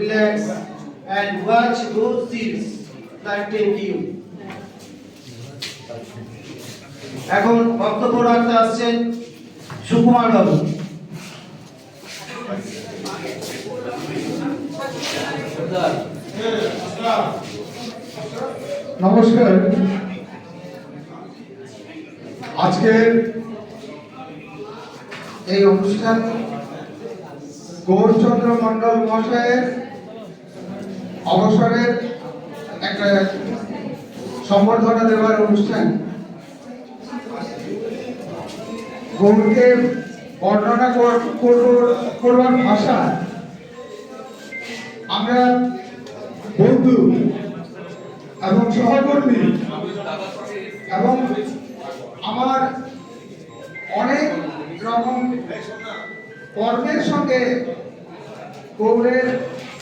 relax and watch those scenes that take you. এখন বক্তব্য রাখতে আসছেন সুকুমার বাবু নমস্কার আজকের এই অনুষ্ঠান গৌরচন্দ্র মন্ডল মহাশয়ের অবসরের একটা সম্বর্ধনা দেওয়ার অনুষ্ঠান। গৌরকে বর্ণনা কর- করব- করবার ভাষা। আমরা বন্ধু এবং সহকর্মী এবং আমার অনেক রকম কর্মের সঙ্গে গৌড়ের